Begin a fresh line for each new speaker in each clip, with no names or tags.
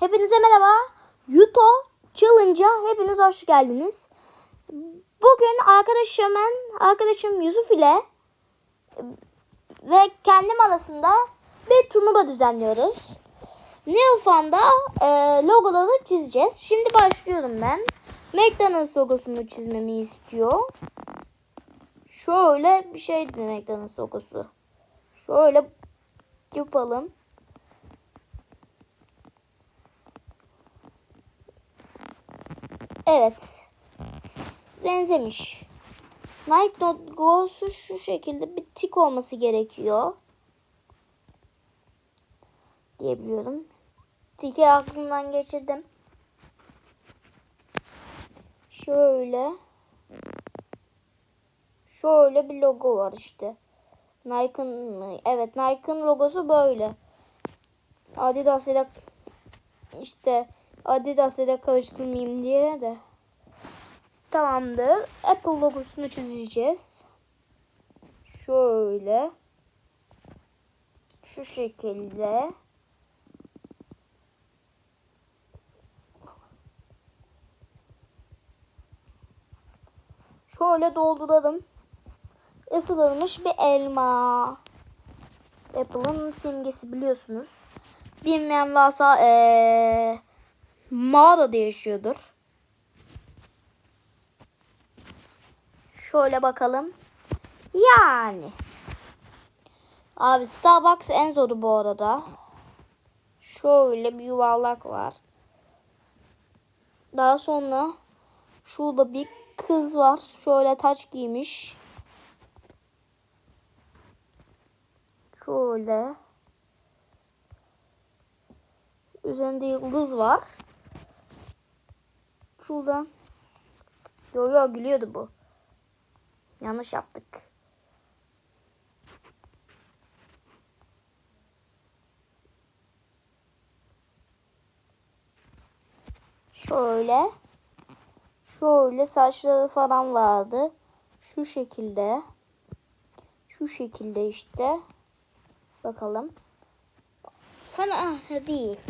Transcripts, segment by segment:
Hepinize merhaba. Yuto Challenge'a hepiniz hoş geldiniz. Bugün arkadaşımın, arkadaşım Yusuf ile ve kendim arasında bir turnuva düzenliyoruz. Neofan'da e, logoları çizeceğiz. Şimdi başlıyorum ben. McDonald's logosunu çizmemi istiyor. Şöyle bir şeydi McDonald's logosu. Şöyle yapalım. Evet. Benzemiş. Nike logosu şu şekilde bir tik olması gerekiyor. Diyebiliyorum. Tiki aklımdan geçirdim. Şöyle. Şöyle bir logo var işte. Nike'ın evet Nike'ın logosu böyle. Adidas ile işte Adidas ile karıştırmayayım diye de. Tamamdır. Apple logosunu çizeceğiz. Şöyle. Şu şekilde. Şöyle dolduralım. Isıtılmış bir elma. Apple'ın simgesi biliyorsunuz. Bilmeyen varsa ee, mağarada yaşıyordur. Şöyle bakalım. Yani. Abi Starbucks en zoru bu arada. Şöyle bir yuvarlak var. Daha sonra şurada bir kız var. Şöyle taç giymiş. Şöyle. Üzerinde yıldız var. Şuradan. Yo yo gülüyordu bu. Yanlış yaptık. Şöyle. Şöyle saçları falan vardı. Şu şekilde. Şu şekilde işte. Bakalım. Fena değil.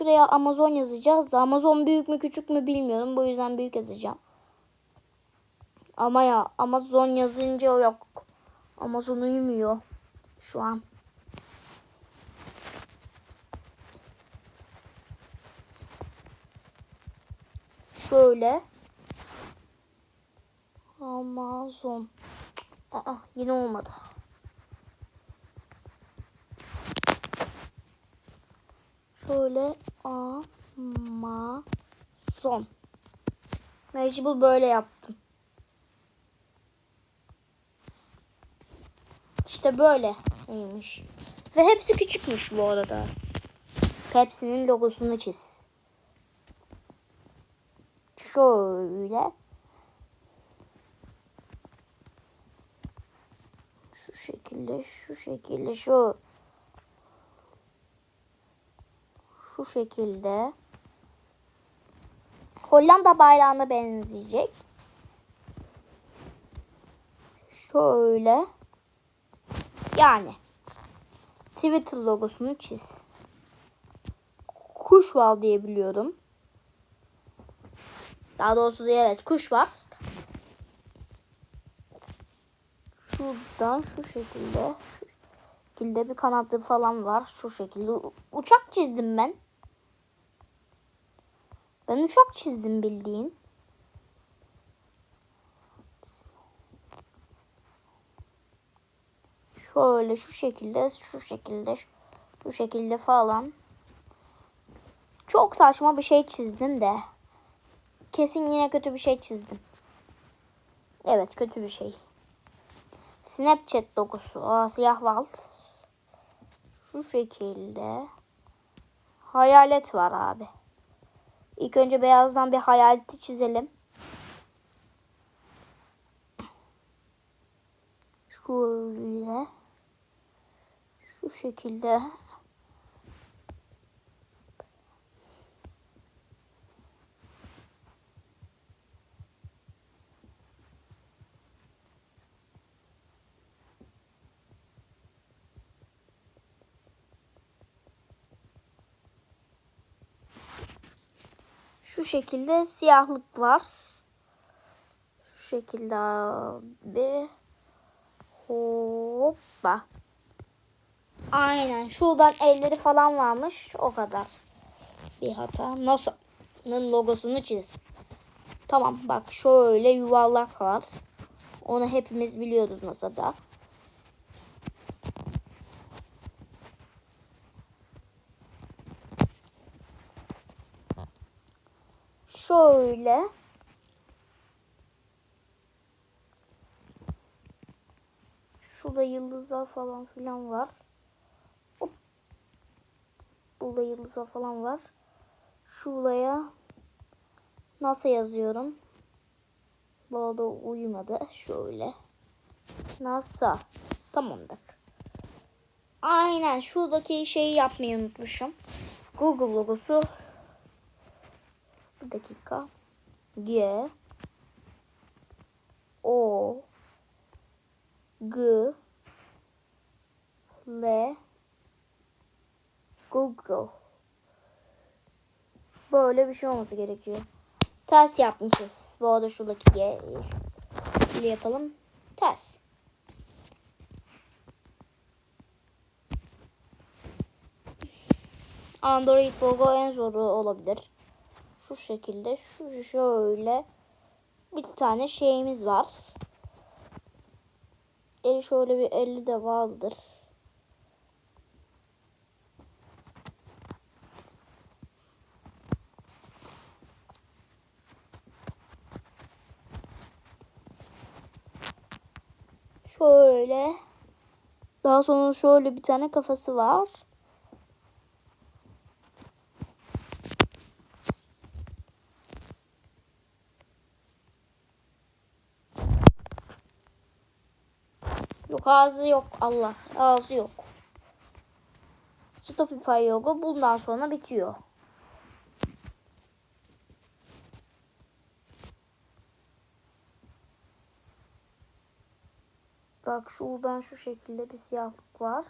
Şuraya Amazon yazacağız da Amazon büyük mü küçük mü bilmiyorum. Bu yüzden büyük yazacağım. Ama ya Amazon yazınca yok. Amazon uyumuyor şu an. Şöyle. Amazon. Aa yine olmadı. Şöyle Amazon. Mecbur böyle yaptım. İşte böyle neymiş. Ve hepsi küçükmüş bu arada. Hepsinin logosunu çiz. Şöyle. Şu şekilde, şu şekilde, şu. Şu şekilde. Hollanda bayrağına benzeyecek. Şöyle. Yani. Twitter logosunu çiz. Kuş var diye biliyorum. Daha doğrusu evet kuş var. Şuradan şu şekilde. Şu şekilde bir kanatlı falan var. Şu şekilde. Uçak çizdim ben. Ben uçak çizdim bildiğin. Şöyle şu şekilde, şu şekilde, şu şekilde falan. Çok saçma bir şey çizdim de. Kesin yine kötü bir şey çizdim. Evet kötü bir şey. Snapchat logosu. Aa, siyah val. Şu şekilde. Hayalet var abi. İlk önce beyazdan bir hayaleti çizelim. Şöyle. Şu şekilde. Şu şekilde siyahlık var. Şu şekilde abi. Hoppa. Aynen. Şuradan elleri falan varmış. O kadar. Bir hata. NASA'nın logosunu çiz. Tamam bak şöyle yuvarlak var. Onu hepimiz biliyoruz NASA'da. Şöyle. Şurada yıldızlar falan filan var. Hop. Burada yıldızlar falan var. Şuraya NASA yazıyorum. Bu arada uyumadı. Şöyle. NASA. Tamamdır. Aynen şuradaki şeyi yapmayı unutmuşum. Google logosu. Bir dakika. G O G L Google. Böyle bir şey olması gerekiyor. Ters yapmışız. Bu arada şuradaki G ile yapalım. Ters. Android logo en zoru olabilir. Şu şekilde şu şöyle bir tane şeyimiz var. Eli şöyle bir eli de vardır. Şöyle. Daha sonra şöyle bir tane kafası var. Yok ağzı yok Allah. Ağzı yok. Stopify yoga bundan sonra bitiyor. Bak şuradan şu şekilde bir siyahlık var.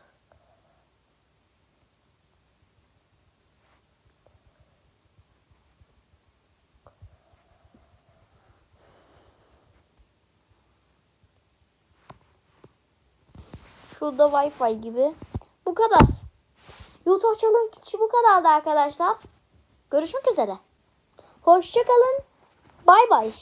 Şurada Wi-Fi gibi. Bu kadar. YouTube challenge bu kadardı arkadaşlar. Görüşmek üzere. Hoşçakalın. Bay bay.